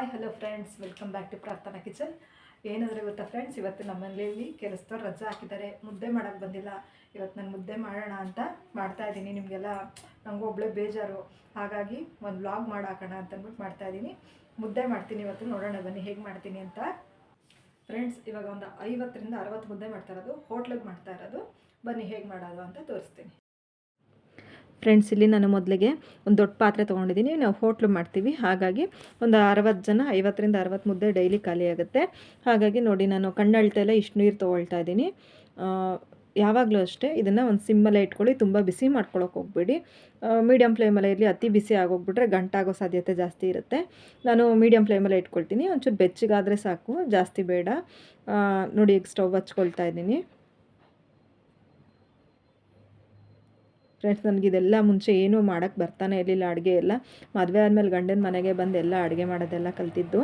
Hi hello friends welcome back to Prarthana kitchen ಏನಂದರೆ ಗೊತ್ತಾ friends ಇವತ್ತು ನಮ್ಮ ಮನೆಯಲ್ಲಿ ಕೆಲಸದವ್ರು ರಜಾ ಹಾಕಿದ್ದಾರೆ. ಮುದ್ದೆ ಮಾಡೋಕ್ಕೆ ಬಂದಿಲ್ಲ. ಇವತ್ತು ನಾನು ಮುದ್ದೆ ಮಾಡೋಣ ಅಂತ ಮಾಡ್ತಾ ಇದ್ದೀನಿ. ನಿಮಗೆಲ್ಲ ನನಗೂ ಒಬ್ಬಳೇ ಬೇಜಾರು. ಹಾಗಾಗಿ ಒಂದು ವ್ಲಾಗ್ ಮಾಡಾಕೋಣ ಅಂತ ಅಂದ್ಬಿಟ್ಟು ಮಾಡ್ತಾ ಇದ್ದೀನಿ. ಮುದ್ದೆ ಮಾಡ್ತೀನಿ ಇವತ್ತು. ನೋಡೋಣ, ಬನ್ನಿ ಹೇಗೆ ಮಾಡ್ತೀನಿ ಅಂತ. ಫ್ರೆಂಡ್ಸ್ ಇವಾಗ ಒಂದು ಐವತ್ತರಿಂದ ಅರವತ್ತು ಮುದ್ದೆ ಮಾಡ್ತಾ ಇರೋದು. ಹೋಟ್ಲಿಗೆ ಮಾಡ್ತಾ ಇರೋದು. ಬನ್ನಿ ಹೇಗೆ ಮಾಡೋದು ಅಂತ ತೋರಿಸ್ತೀನಿ. ಫ್ರೆಂಡ್ಸ್ ಇಲ್ಲಿ ನಾನು ಮೊದಲಿಗೆ ಒಂದು ದೊಡ್ಡ ಪಾತ್ರೆ ತೊಗೊಂಡಿದ್ದೀನಿ. ನಾವು ಹೋಟ್ಲು ಮಾಡ್ತೀವಿ. ಹಾಗಾಗಿ ಒಂದು ಅರವತ್ತು ಜನ, ಐವತ್ತರಿಂದ ಅರವತ್ತು ಮುದ್ದೆ ಡೈಲಿ ಖಾಲಿ ಆಗುತ್ತೆ. ಹಾಗಾಗಿ ನೋಡಿ, ನಾನು ಕಣ್ಣಳ್ತೆಲ್ಲ ಇಷ್ಟು ನೀರು ತೊಗೊಳ್ತಾ ಇದ್ದೀನಿ. ಯಾವಾಗಲೂ ಅಷ್ಟೇ ಇದನ್ನು ಒಂದು ಸಿಮ್ಮಲ್ಲೇ ಇಟ್ಕೊಳ್ಳಿ. ತುಂಬ ಬಿಸಿ ಮಾಡ್ಕೊಳಕ್ಕೆ ಹೋಗ್ಬೇಡಿ. ಮೀಡಿಯಮ್ ಫ್ಲೇಮಲ್ಲೇ ಇರಲಿ, ಅತಿ ಬಿಸಿ ಆಗೋಗ್ಬಿಟ್ರೆ ಗಂಟಾಗೋ ಸಾಧ್ಯತೆ ಜಾಸ್ತಿ ಇರುತ್ತೆ. ನಾನು ಮೀಡಿಯಮ್ ಫ್ಲೇಮಲ್ಲೇ ಇಟ್ಕೊಳ್ತೀನಿ. ಒಂಚೂರು ಬೆಚ್ಚಗಾದರೆ ಸಾಕು, ಜಾಸ್ತಿ ಬೇಡ. ನೋಡಿ ಈಗ ಸ್ಟವ್ ಹಚ್ಕೊಳ್ತಾ ಇದ್ದೀನಿ. ಫ್ರೆಂಡ್ಸ್, ನನಗೆ ಇದೆಲ್ಲ ಮುಂಚೆ ಏನೂ ಮಾಡೋಕ್ಕೆ ಬರ್ತಾನೆ ಇರಲಿಲ್ಲ ಅಡುಗೆ ಎಲ್ಲ. ಮದುವೆ ಆದಮೇಲೆ ಗಂಡನ ಮನೆಗೆ ಬಂದು ಎಲ್ಲ ಅಡುಗೆ ಮಾಡೋದೆಲ್ಲ ಕಲ್ತಿದ್ದು.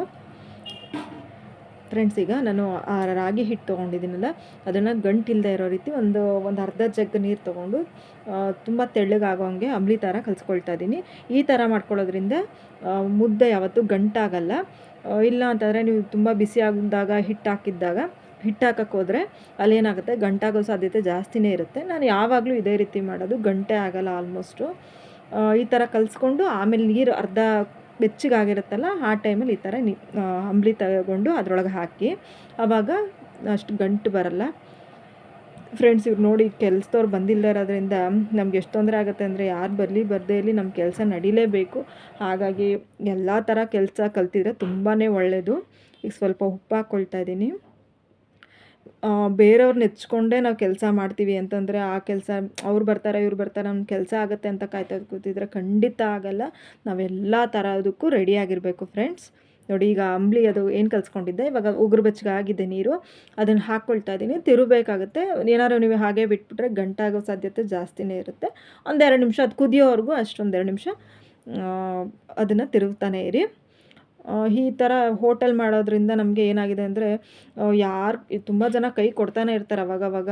ಫ್ರೆಂಡ್ಸ್, ಈಗ ನಾನು ಆ ರಾಗಿ ಹಿಟ್ಟು ತೊಗೊಂಡಿದ್ದೀನಲ್ಲ, ಅದನ್ನು ಗಂಟಿಲ್ಲದೆ ಇರೋ ರೀತಿ ಒಂದು ಒಂದು ಅರ್ಧ ಜಗ್ ನೀರು ತೊಗೊಂಡು ತುಂಬ ತೆಳ್ಳಗಾಗೋ ಹಂಗೆ ಅಂಬ್ಲಿ ಥರ ಕಲಿಸ್ಕೊಳ್ತಾ ಇದ್ದೀನಿ. ಈ ಥರ ಮಾಡ್ಕೊಳ್ಳೋದ್ರಿಂದ ಮುದ್ದೆ ಯಾವತ್ತೂ ಗಂಟಾಗಲ್ಲ. ಇಲ್ಲ ಅಂತಂದರೆ ನೀವು ತುಂಬ ಬಿಸಿ ಆಗಿದ್ದಾಗ ಹಿಟ್ಟು ಹಾಕಿದ್ದಾಗ ಹಿಟ್ಟು ಹಾಕಕ್ಕೆ ಹೋದರೆ ಅಲ್ಲೇನಾಗುತ್ತೆ? ಗಂಟಾಗೋ ಸಾಧ್ಯತೆ ಜಾಸ್ತಿನೇ ಇರುತ್ತೆ. ನಾನು ಯಾವಾಗಲೂ ಇದೇ ರೀತಿ ಮಾಡೋದು. ಗಂಟೆ ಆಗಲ್ಲ ಆಲ್ಮೋಸ್ಟು ಈ ಥರ ಕಲಿಸ್ಕೊಂಡು ಆಮೇಲೆ ನೀರು ಅರ್ಧ ಬೆಚ್ಚಗಾಗಿರುತ್ತಲ್ಲ, ಆ ಟೈಮಲ್ಲಿ ಈ ಥರ ನಿ ಅಂಬ್ಲಿ ತಗೊಂಡು ಅದರೊಳಗೆ ಹಾಕಿ. ಆವಾಗ ಅಷ್ಟು ಗಂಟು ಬರಲ್ಲ. ಫ್ರೆಂಡ್ಸ್ ಇವ್ರು ನೋಡಿ ಕೆಲಸದವ್ರು ಬಂದಿಲ್ಲ ಇರೋದ್ರಿಂದ ನಮ್ಗೆ ಎಷ್ಟು ತೊಂದರೆ ಆಗುತ್ತೆ ಅಂದರೆ ಯಾರು ಬರಲಿ ಬರದೇ ಇರಲಿ ನಮ್ಮ ಕೆಲಸ ನಡಿಲೇಬೇಕು. ಹಾಗಾಗಿ ಎಲ್ಲ ಥರ ಕೆಲಸ ಕಲ್ತಿದ್ರೆ ತುಂಬಾ ಒಳ್ಳೆಯದು ಈಗ ಸ್ವಲ್ಪ ಉಪ್ಪು ಹಾಕ್ಕೊಳ್ತಾ ಇದ್ದೀನಿ. ಬೇರೆಯವ್ರನ್ನ ನೆಚ್ಕೊಂಡೇ ನಾವು ಕೆಲಸ ಮಾಡ್ತೀವಿ ಅಂತಂದರೆ ಆ ಕೆಲಸ ಅವ್ರು ಬರ್ತಾರೆ, ಇವ್ರು ಬರ್ತಾರೆ ನಮ್ಮ ಕೆಲಸ ಆಗುತ್ತೆ ಅಂತ ಕಾಯ್ತಾ ಕೂತಿದ್ರೆ ಖಂಡಿತ ಆಗಲ್ಲ. ನಾವೆಲ್ಲ ಥರದಕ್ಕೂ ರೆಡಿಯಾಗಿರಬೇಕು ಫ್ರೆಂಡ್ಸ್ ನೋಡಿ ಈಗ ಅಂಬ್ಲಿ ಅದು ಏನು ಕಲ್ಸ್ಕೊಂಡಿದ್ದೆ? ಇವಾಗ ಉಗುರು ಬೆಚ್ಚಗೆ ಆಗಿದೆ ನೀರು. ಅದನ್ನು ಹಾಕ್ಕೊಳ್ತಾ ಇದ್ದೀನಿ ತಿರುಬೇಕಾಗುತ್ತೆ ಏನಾದ್ರು ನೀವು ಹಾಗೆ ಬಿಟ್ಬಿಟ್ರೆ ಗಂಟಾಗೋ ಸಾಧ್ಯತೆ ಜಾಸ್ತಿನೇ ಇರುತ್ತೆ. ಒಂದೆರಡು ನಿಮಿಷ, ಅದು ಕುದಿಯೋವರೆಗೂ ಅಷ್ಟೊಂದೆರಡು ನಿಮಿಷ ಅದನ್ನು ತಿರುಗ್ತಾನೆ ಇರಿ. ಈ ಥರ ಹೋಟೆಲ್ ಮಾಡೋದ್ರಿಂದ ನಮಗೆ ಏನಾಗಿದೆ ಅಂದರೆ ಯಾರು ತುಂಬ ಜನ ಕೈ ಕೊಡ್ತಾನೆ ಇರ್ತಾರೆ ಅವಾಗವಾಗ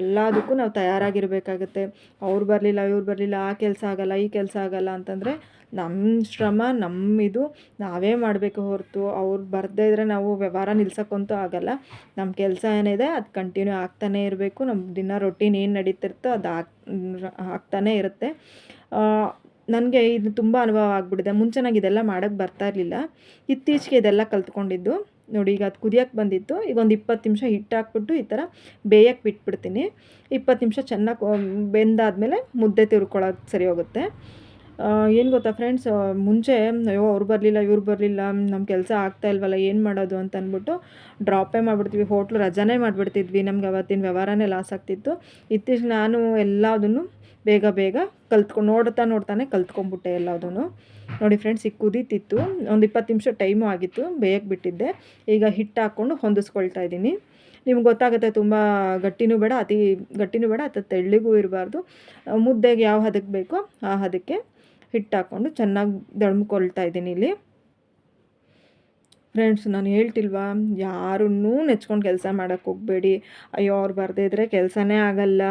ಎಲ್ಲದಕ್ಕೂ ನಾವು ತಯಾರಾಗಿರಬೇಕಾಗತ್ತೆ. ಅವ್ರು ಬರಲಿಲ್ಲ, ಇವ್ರು ಬರಲಿಲ್ಲ, ಆ ಕೆಲಸ ಆಗಲ್ಲ, ಈ ಕೆಲಸ ಆಗಲ್ಲ ಅಂತಂದರೆ ನಮ್ಮ ಶ್ರಮ ನಮ್ಮ ಇದು ನಾವೇ ಮಾಡಬೇಕು ಹೊರತು. ಅವ್ರು ಬರದೇ ಇದ್ದರೆ ನಾವು ವ್ಯವಹಾರ ನಿಲ್ಸೋಕ್ಕಂತೂ ಆಗಲ್ಲ. ನಮ್ಮ ಕೆಲಸ ಏನಿದೆ ಅದು ಕಂಟಿನ್ಯೂ ಆಗ್ತಾನೇ ಇರಬೇಕು. ನಮ್ಮ ದಿನ ರೊಟೀನ್ ಏನು ನಡೀತಿರ್ತೋ ಅದು ಆಗ್ತಾನೇ ಇರುತ್ತೆ. ನನಗೆ ಇದು ತುಂಬ ಅನುಭವ ಆಗಿಬಿಟ್ಟಿದೆ. ಮುಂಚೆ ನಂಗೆ ಇದೆಲ್ಲ ಮಾಡೋಕ್ಕೆ ಬರ್ತಾ ಇರಲಿಲ್ಲ. ಇತ್ತೀಚೆಗೆ ಇದೆಲ್ಲ ಕಲ್ತ್ಕೊಂಡಿದ್ದು. ನೋಡಿ, ಈಗ ಅದು ಕುದಿಯೋಕ್ಕೆ ಬಂದಿತ್ತು. ಈಗ ಒಂದು ಇಪ್ಪತ್ತು ನಿಮಿಷ ಹಿಟ್ಟು ಹಾಕ್ಬಿಟ್ಟು ಈ ಥರ ಬೇಯಕ್ಕೆ ಬಿಟ್ಬಿಡ್ತೀನಿ. ಇಪ್ಪತ್ತು ನಿಮಿಷ ಚೆನ್ನಾಗಿ ಬೆಂದಾದಮೇಲೆ ಮುದ್ದೆ ತಿರ್ಕೊಳ್ಳೋಕೆ ಸರಿ ಹೋಗುತ್ತೆ. ಏನು ಗೊತ್ತಾ ಫ್ರೆಂಡ್ಸ್ ಮುಂಚೆ, ಅಯ್ಯೋ, ಅವ್ರು ಬರಲಿಲ್ಲ, ಇವ್ರು ಬರಲಿಲ್ಲ ನಮ್ಮ ಕೆಲಸ ಆಗ್ತಾ ಇಲ್ವಲ್ಲ, ಏನು ಮಾಡೋದು ಅಂತ ಅಂದ್ಬಿಟ್ಟು ಡ್ರಾಪೇ ಮಾಡಿಬಿಡ್ತೀವಿ. ಹೋಟ್ಲು ರಜಾನೇ ಮಾಡಿಬಿಡ್ತಿದ್ವಿ. ನಮ್ಗೆ ಅವತ್ತಿನ ವ್ಯವಹಾರನೇ ಲಾಸ್ ಆಗ್ತಿತ್ತು. ಇತ್ತೀಚೆಗೆ ನಾನು ಎಲ್ಲದನ್ನು ಬೇಗ ಬೇಗ ಕಲ್ತ್ಕೊಂಡು ನೋಡ್ತಾ ನೋಡ್ತಾನೆ ಕಲ್ತ್ಕೊಂಡ್ಬಿಟ್ಟೆ ಎಲ್ಲದೂ ನೋಡಿ ಫ್ರೆಂಡ್ಸ್ ಈಗ ಕುದೀತಿತ್ತು. ಒಂದು ಇಪ್ಪತ್ತು ನಿಮಿಷ ಟೈಮು ಆಗಿತ್ತು. ಬೇಯಕ್ಕೆ ಬಿಟ್ಟಿದ್ದೆ. ಈಗ ಹಿಟ್ಟು ಹಾಕ್ಕೊಂಡು ಹೊಂದಿಸ್ಕೊಳ್ತಾ ಇದ್ದೀನಿ. ನಿಮ್ಗೆ ಗೊತ್ತಾಗುತ್ತೆ, ತುಂಬ ಗಟ್ಟಿನೂ ಬೇಡ, ಅತಿ ಗಟ್ಟಿನೂ ಬೇಡ ಅಥವಾ ತೆಳ್ಳಿಗೂ ಇರಬಾರ್ದು. ಮುದ್ದೆಗೆ ಯಾವ ಹದಕ್ಕೆ ಬೇಕೋ ಆ ಹದಕ್ಕೆ ಹಿಟ್ಟು ಹಾಕ್ಕೊಂಡು ಚೆನ್ನಾಗಿ ದಳ್ಮ್ಕೊಳ್ತಾ ಇದ್ದೀನಿ ಇಲ್ಲಿ. ಫ್ರೆಂಡ್ಸ್ ನಾನು ಹೇಳ್ತಿಲ್ವಾ? ಯಾರನ್ನೂ ನೆಚ್ಕೊಂಡು ಕೆಲಸ ಮಾಡೋಕ್ಕೆ ಹೋಗಬೇಡಿ. ಅಯ್ಯೋ, ಅವ್ರು ಬರದೇ ಇದ್ದರೆ ಕೆಲಸನೇ ಆಗಲ್ಲ.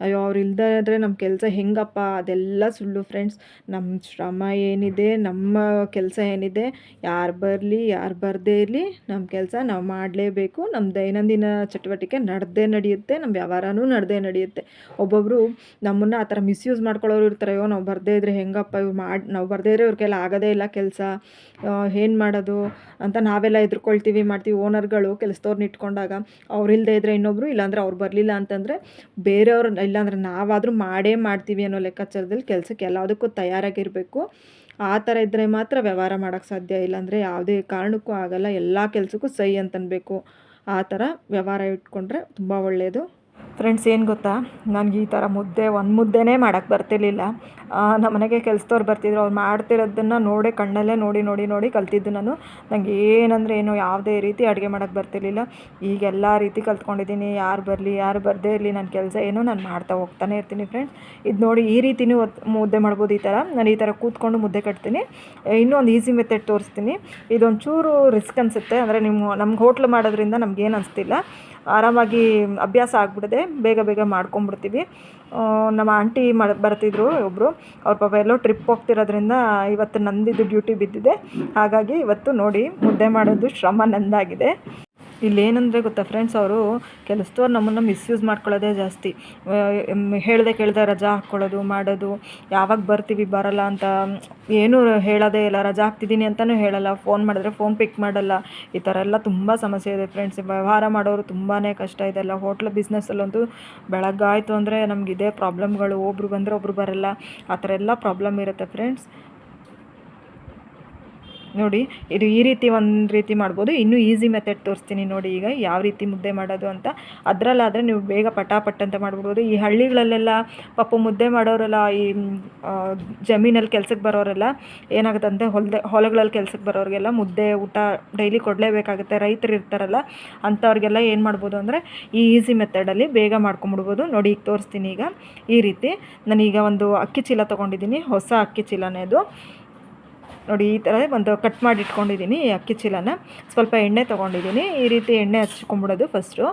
ಅಯ್ಯೋ, ಅವ್ರು ಇಲ್ಲದೇ ಇದ್ದರೆ ನಮ್ಮ ಕೆಲಸ ಹೆಂಗಪ್ಪ? ಅದೆಲ್ಲ ಸುಳ್ಳು ಫ್ರೆಂಡ್ಸ್ ನಮ್ಮ ಶ್ರಮ ಏನಿದೆ, ನಮ್ಮ ಕೆಲಸ ಏನಿದೆ, ಯಾರು ಬರಲಿ, ಯಾರು ಬರದೇ ಇರಲಿ ನಮ್ಮ ಕೆಲಸ ನಾವು ಮಾಡಲೇಬೇಕು. ನಮ್ಮ ದೈನಂದಿನ ಚಟುವಟಿಕೆ ನಡೆದೇ ನಡೆಯುತ್ತೆ ನಮ್ಮ ವ್ಯವಹಾರನೂ ನಡೆದೇ ನಡೆಯುತ್ತೆ. ಒಬ್ಬೊಬ್ಬರು ನಮ್ಮನ್ನು ಆ ಥರ ಮಿಸ್ಯೂಸ್ ಮಾಡ್ಕೊಳ್ಳೋರು ಇರ್ತಾರೆ. ಅಯ್ಯೋ, ನಾವು ಬರದೇ ಇದ್ದರೆ ಹೆಂಗಪ್ಪ? ಇವ್ರು ಮಾಡಿ, ನಾವು ಬರದೇ ಇದ್ರೆ ಇವ್ರ ಕೈಲಿ ಆಗೋದೇ ಇಲ್ಲ ಕೆಲಸ. ಏನು ಮಾಡೋದು? ಅಂತ ನಾವೆಲ್ಲ ಎದುರ್ಕೊಳ್ತೀವಿ, ಮಾಡ್ತೀವಿ, ಓನರ್ಗಳು ಕೆಲಸದವ್ರನ್ನ ಇಟ್ಕೊಂಡಾಗ ಅವ್ರು ಇಲ್ಲದೆ ಇದ್ದರೆ ಇನ್ನೊಬ್ಬರು ಇಲ್ಲಾಂದರೆ ಅವ್ರು ಬರಲಿಲ್ಲ ಅಂತಂದರೆ ಬೇರೆಯವ್ರು, ಇಲ್ಲಾಂದರೆ ನಾವಾದರೂ ಮಾಡೇ ಮಾಡ್ತೀವಿ ಅನ್ನೋ ಲೆಕ್ಕಾಚಾರದಲ್ಲಿ ಕೆಲಸಕ್ಕೆ ಎಲ್ಲದಕ್ಕೂ ತಯಾರಾಗಿರಬೇಕು. ಆ ಥರ ಇದ್ದರೆ ಮಾತ್ರ ವ್ಯವಹಾರ ಮಾಡೋಕ್ಕೆ ಸಾಧ್ಯ ಇಲ್ಲಾಂದರೆ ಯಾವುದೇ ಕಾರಣಕ್ಕೂ ಆಗಲ್ಲ, ಎಲ್ಲ ಕೆಲಸಕ್ಕೂ ಸೈ ಅಂತನ್ಬೇಕು. ಆ ಥರ ವ್ಯವಹಾರ ಇಟ್ಕೊಂಡ್ರೆ ತುಂಬ ಒಳ್ಳೆಯದು ಫ್ರೆಂಡ್ಸ್ ಏನು ಗೊತ್ತಾ? ನನಗೆ ಈ ಥರ ಮುದ್ದೆ, ಒಂದು ಮುದ್ದೆನೇ ಮಾಡೋಕ್ಕೆ ಬರ್ತಿರ್ಲಿಲ್ಲ. ನಮ್ಮ ಮನೆಗೆ ಕೆಲಸದವ್ರು ಬರ್ತಿದ್ರು, ಅವ್ರು ಮಾಡ್ತಿರೋದನ್ನು ನೋಡೇ, ಕಣ್ಣಲ್ಲೇ ನೋಡಿ ನೋಡಿ ನೋಡಿ ಕಲ್ತಿದ್ದು ನಾನು. ನನಗೆ ಏನಂದರೆ ಏನು ಯಾವುದೇ ರೀತಿ ಅಡುಗೆ ಮಾಡೋಕ್ಕೆ ಬರ್ತಿರ್ಲಿಲ್ಲ. ಈಗ ಎಲ್ಲ ರೀತಿ ಕಲ್ತ್ಕೊಂಡಿದ್ದೀನಿ. ಯಾರು ಬರಲಿ, ಯಾರು ಬರದೇ ಇರಲಿ ನನ್ನ ಕೆಲಸ ಏನು, ನಾನು ಮಾಡ್ತಾ ಹೋಗ್ತಾನೆ ಇರ್ತೀನಿ ಫ್ರೆಂಡ್ಸ್ ಇದು ನೋಡಿ ಈ ರೀತಿನೂ ಮುದ್ದೆ ಮಾಡ್ಬೋದು ಈ ಥರ ನಾನು ಈ ಥರ ಕೂತ್ಕೊಂಡು ಮುದ್ದೆ ಕಟ್ತೀನಿ. ಇನ್ನೂ ಒಂದು ಈಸಿ ಮೆಥಡ್ ತೋರಿಸ್ತೀನಿ. ಇದೊಂಚೂರು ರಿಸ್ಕ್ ಅನಿಸುತ್ತೆ. ಅಂದರೆ ನಿಮ್ಮ, ನಮ್ಗೆ ಹೋಟ್ಲು ಮಾಡೋದ್ರಿಂದ ನಮಗೇನು ಅನಿಸ್ತಿಲ್ಲ. ಆರಾಮಾಗಿ ಅಭ್ಯಾಸ ಆಗ್ಬಿಡದೆ ಬೇಗ ಬೇಗ ಮಾಡ್ಕೊಂಡ್ಬಿಡ್ತೀವಿ ನಮ್ಮ ಆಂಟಿ ಮ ಬರ್ತಿದ್ರು ಒಬ್ಬರು ಅವ್ರ ಪಾಪ ಎಲ್ಲೋ ಟ್ರಿಪ್ ಹೋಗ್ತಿರೋದ್ರಿಂದ ಇವತ್ತು ನಂದಿದ್ದು ಡ್ಯೂಟಿ ಬಿದ್ದಿದೆ. ಹಾಗಾಗಿ ಇವತ್ತು ನೋಡಿ ಮುದ್ದೆ ಮಾಡೋದು ಶ್ರಮ ನಂದಾಗಿದೆ ಇಲ್ಲೇನಂದರೆ ಗೊತ್ತಾ ಫ್ರೆಂಡ್ಸ್ ಅವರು, ಕೆಲಸದವ್ರು ನಮ್ಮನ್ನು ಮಿಸ್ಯೂಸ್ ಮಾಡ್ಕೊಳ್ಳೋದೇ ಜಾಸ್ತಿ. ಹೇಳ್ದೆ ಕೇಳ್ದೆ ರಜಾ ಹಾಕ್ಕೊಳ್ಳೋದು, ಮಾಡೋದು, ಯಾವಾಗ ಬರ್ತೀವಿ, ಬರಲ್ಲ ಅಂತ ಏನೂ ಹೇಳೋದೇ ಇಲ್ಲ, ರಜಾ ಹಾಕ್ತಿದ್ದೀನಿ ಅಂತಲೂ ಹೇಳಲ್ಲ ಫೋನ್ ಮಾಡಿದ್ರೆ ಫೋನ್ ಪಿಕ್ ಮಾಡಲ್ಲ. ಈ ಥರ ಎಲ್ಲ ತುಂಬ ಸಮಸ್ಯೆ ಇದೆ ಫ್ರೆಂಡ್ಸ್ ವ್ಯವಹಾರ ಮಾಡೋರು ತುಂಬಾ ಕಷ್ಟ ಇದೆಲ್ಲ ಹೋಟ್ಲ್ ಬಿಸ್ನೆಸ್ಸಲ್ಲಂತೂ ಬೆಳಗ್ಗಾಯಿತು ಅಂದರೆ ನಮ್ಗೆ ಇದೇ ಪ್ರಾಬ್ಲಮ್ಗಳು ಒಬ್ರು ಬಂದರೆ ಒಬ್ರು ಬರಲ್ಲ, ಆ ಥರ ಎಲ್ಲ ಪ್ರಾಬ್ಲಮ್ ಇರುತ್ತೆ ಫ್ರೆಂಡ್ಸ್ ನೋಡಿ, ಇದು ಈ ರೀತಿ ಒಂದು ರೀತಿ ಮಾಡ್ಬೋದು. ಇನ್ನೂ ಈಸಿ ಮೆಥಡ್ ತೋರಿಸ್ತೀನಿ ನೋಡಿ ಈಗ ಯಾವ ರೀತಿ ಮುದ್ದೆ ಮಾಡೋದು ಅಂತ. ಅದರಲ್ಲಾದರೆ ನೀವು ಬೇಗ ಪಟಾಪಟ್ ಅಂತ ಮಾಡ್ಬಿಡ್ಬೋದು. ಈ ಹಳ್ಳಿಗಳಲ್ಲೆಲ್ಲ ಪಾಪ ಮುದ್ದೆ ಮಾಡೋರೆಲ್ಲ ಈ ಜಮೀನಲ್ಲಿ ಕೆಲಸಕ್ಕೆ ಬರೋರೆಲ್ಲ ಏನಾಗುತ್ತಂತೆ? ಹೊಲದ, ಹೊಲಗಳಲ್ಲಿ ಕೆಲಸಕ್ಕೆ ಬರೋರಿಗೆಲ್ಲ ಮುದ್ದೆ, ಊಟ ಡೈಲಿ ಕೊಡಲೇಬೇಕಾಗುತ್ತೆ. ರೈತರು ಇರ್ತಾರಲ್ಲ ಅಂಥವ್ರಿಗೆಲ್ಲ ಏನು ಮಾಡ್ಬೋದು ಅಂದರೆ ಈ ಈಸಿ ಮೆಥಡಲ್ಲಿ ಬೇಗ ಮಾಡ್ಕೊಂಬಿಡ್ಬೋದು. ನೋಡಿ ಈಗ ತೋರಿಸ್ತೀನಿ ಈಗ ಈ ರೀತಿ. ನಾನೀಗ ಒಂದು ಅಕ್ಕಿ ಚೀಲ ತೊಗೊಂಡಿದ್ದೀನಿ. ಹೊಸ ಅಕ್ಕಿ ಚೀಲನೇ ಅದು ನೋಡಿ, ಈ ಥರ ಒಂದು ಕಟ್ ಮಾಡಿ ಇಟ್ಕೊಂಡಿದ್ದೀನಿ ಅಕ್ಕಿ ಚೀಲನ. ಸ್ವಲ್ಪ ಎಣ್ಣೆ ತೊಗೊಂಡಿದ್ದೀನಿ. ಈ ರೀತಿ ಎಣ್ಣೆ ಹಚ್ಕೊಂಬಿಡೋದು ಫಸ್ಟು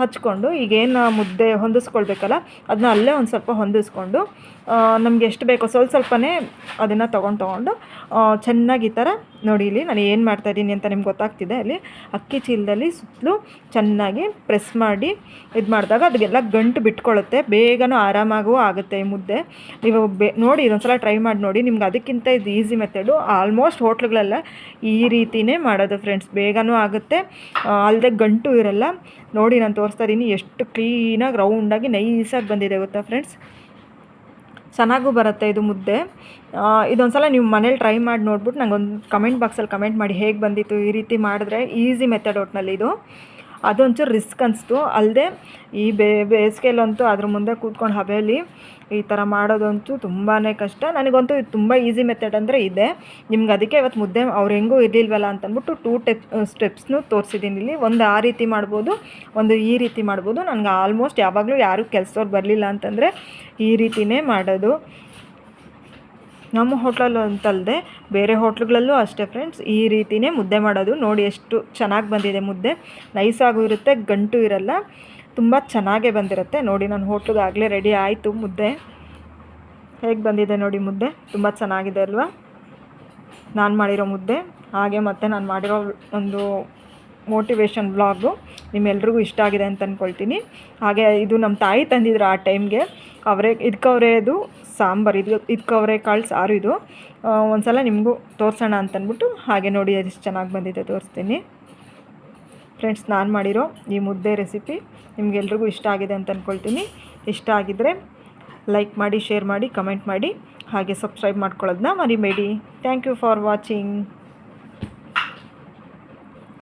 ಹಚ್ಕೊಂಡು ಈಗೇನು ಮುದ್ದೆ ಹೊಂದಿಸ್ಕೊಳ್ಬೇಕಲ್ಲ ಅದನ್ನ ಅಲ್ಲೇ ಒಂದು ಸ್ವಲ್ಪ ಹೊಂದಿಸ್ಕೊಂಡು ನಮಗೆ ಎಷ್ಟು ಬೇಕೋ ಸ್ವಲ್ಪ ಸ್ವಲ್ಪನೇ ಅದನ್ನು ತೊಗೊಂಡು ತೊಗೊಂಡು ಚೆನ್ನಾಗಿ ಈ ಥರ ನೋಡಿ ಇಲ್ಲಿ ನಾನು ಏನು ಮಾಡ್ತಾಯಿದ್ದೀನಿ ಅಂತ ನಿಮ್ಗೆ ಗೊತ್ತಾಗ್ತಿದೆ. ಅಲ್ಲಿ ಅಕ್ಕಿ ಚೀಲದಲ್ಲಿ ಸುತ್ತಲೂ ಚೆನ್ನಾಗಿ ಪ್ರೆಸ್ ಮಾಡಿ ಇದು ಮಾಡಿದಾಗ ಅದಕ್ಕೆಲ್ಲ ಗಂಟು ಬಿಟ್ಕೊಳ್ಳುತ್ತೆ. ಬೇಗನೂ ಆರಾಮಾಗೂ ಆಗುತ್ತೆ ಈ ಮುದ್ದೆ. ನೀವು ಬೇ ನೋಡಿ ಇದೊಂದ್ಸಲ ಟ್ರೈ ಮಾಡಿ ನೋಡಿ. ನಿಮ್ಗೆ ಅದಕ್ಕಿಂತ ಇದು ಈಸಿ ಮೆಥಡು ಆಲ್ಮೋಸ್ಟ್ ಹೋಟ್ಲುಗಳೆಲ್ಲ ಈ ರೀತಿನೇ ಮಾಡೋದು ಫ್ರೆಂಡ್ಸ್ ಬೇಗನೂ ಆಗುತ್ತೆ. ಅಲ್ಲದೆ ಗಂಟು ಇರಲ್ಲ. ನೋಡಿ ನಾನು ತೋರಿಸ್ತಾ ಇದ್ದೀನಿ ಎಷ್ಟು ಕ್ಲೀನಾಗಿ ರೌಂಡಾಗಿ ನೈಸಾಗಿ ಬಂದಿದೆ ಗೊತ್ತಾ ಫ್ರೆಂಡ್ಸ್ ಚೆನ್ನಾಗೂ ಬರುತ್ತೆ ಇದು ಮುದ್ದೆ. ಇದೊಂದು ಸಲ ನೀವು ಮನೇಲಿ ಟ್ರೈ ಮಾಡಿ ನೋಡ್ಬಿಟ್ಟು ನಂಗೊಂದು ಕಮೆಂಟ್ ಬಾಕ್ಸಲ್ಲಿ ಕಮೆಂಟ್ ಮಾಡಿ ಹೇಗೆ ಬಂದಿತ್ತು ಈ ರೀತಿ ಮಾಡಿದ್ರೆ ಈಸಿ ಮೆಥಡ್ ಒಟ್ಟಿನಲ್ಲಿ ಇದು. ಅದೊಂಚೂರು ರಿಸ್ಕ್ ಅನಿಸ್ತು. ಅಲ್ಲದೆ ಈ ಬೇ, ಬೇಸಿಗೆಯಲ್ಲಂತೂ ಅದ್ರ ಮುಂದೆ ಕೂತ್ಕೊಂಡು ಹಬೆಯಲ್ಲಿ ಈ ಥರ ಮಾಡೋದಂತೂ ತುಂಬಾ ಕಷ್ಟ. ನನಗಂತೂ ಇದು ತುಂಬ ಈಸಿ ಮೆಥಡ್ ಅಂದರೆ ಇದೆ. ನಿಮ್ಗೆ ಅದಕ್ಕೆ ಇವತ್ತು ಮುದ್ದೆ ಅವ್ರು ಹೆಂಗೂ ಇರಲಿಲ್ವಲ್ಲ ಅಂತಂದ್ಬಿಟ್ಟು ಟೂ ಟೆಪ್ ಸ್ಟೆಪ್ಸ್ನು ತೋರಿಸಿದ್ದೀನಿ ಇಲ್ಲಿ. ಒಂದು ಆ ರೀತಿ ಮಾಡ್ಬೋದು, ಒಂದು ಈ ರೀತಿ ಮಾಡ್ಬೋದು. ನನಗೆ ಆಲ್ಮೋಸ್ಟ್ ಯಾವಾಗಲೂ ಯಾರೂ ಕೆಲಸದವ್ರು ಬರಲಿಲ್ಲ ಅಂತಂದರೆ ಈ ರೀತಿನೇ ಮಾಡೋದು. ನಮ್ಮ ಹೋಟ್ಲಲ್ಲೂ ಅಂತಲ್ಲದೆ ಬೇರೆ ಹೋಟ್ಲುಗಳಲ್ಲೂ ಅಷ್ಟೇ ಫ್ರೆಂಡ್ಸ್ ಈ ರೀತಿನೇ ಮುದ್ದೆ ಮಾಡೋದು. ನೋಡಿ ಎಷ್ಟು ಚೆನ್ನಾಗಿ ಬಂದಿದೆ ಮುದ್ದೆ. ನೈಸಾಗೂ ಇರುತ್ತೆ, ಗಂಟು ಇರಲ್ಲ. ತುಂಬ ಚೆನ್ನಾಗೇ ಬಂದಿರುತ್ತೆ. ನೋಡಿ ನನ್ನ ಹೋಟ್ಲಿಗೆ ಆಗಲೇ ರೆಡಿ ಆಯಿತು ಮುದ್ದೆ. ಹೇಗೆ ಬಂದಿದೆ ನೋಡಿ ಮುದ್ದೆ? ತುಂಬ ಚೆನ್ನಾಗಿದೆ ಅಲ್ವಾ? ನಾನು ಮಾಡಿರೋ ಮುದ್ದೆ. ಹಾಗೆ ಮತ್ತು ನಾನು ಮಾಡಿರೋ ಒಂದು ಮೋಟಿವೇಶನ್ ವ್ಲಾಗು ನಿಮ್ಮೆಲ್ರಿಗೂ ಇಷ್ಟ ಆಗಿದೆ ಅಂತ ಅಂದ್ಕೊಳ್ತೀನಿ ಹಾಗೆ ಇದು ನಮ್ಮ ತಾಯಿ ತಂದಿದ್ರು ಆ ಟೈಮ್ಗೆ ಅವರೇ ಇದಕ್ಕವರೇದು ಸಾಂಬಾರು, ಇದು ಇದು ಕಾಳು ಸಾರು ಇದು. ಒಂದು ಒಂದ್ಸಲ ನಿಮಗೂ ತೋರಿಸೋಣ ಅಂತಂದ್ಬಿಟ್ಟು ಹಾಗೆ ನೋಡಿ ಅದೆಷ್ಟು ಚೆನ್ನಾಗಿ ಬಂದಿದೆ ತೋರಿಸ್ತೀನಿ. ಫ್ರೆಂಡ್ಸ್ ನಾನು ಮಾಡಿರೋ ಈ ಮುದ್ದೆ ರೆಸಿಪಿ ನಿಮಗೆಲ್ರಿಗೂ ಇಷ್ಟ ಆಗಿದೆ ಅಂತ ಅಂದ್ಕೊಳ್ತೀನಿ ಇಷ್ಟ ಆಗಿದ್ದರೆ ಲೈಕ್ ಮಾಡಿ ಶೇರ್ ಮಾಡಿ ಕಮೆಂಟ್ ಮಾಡಿ, ಹಾಗೆ ಸಬ್ಸ್ಕ್ರೈಬ್ ಮಾಡ್ಕೊಳ್ಳೋದನ್ನ ಮರಿಬೇಡಿ. Thank you for watching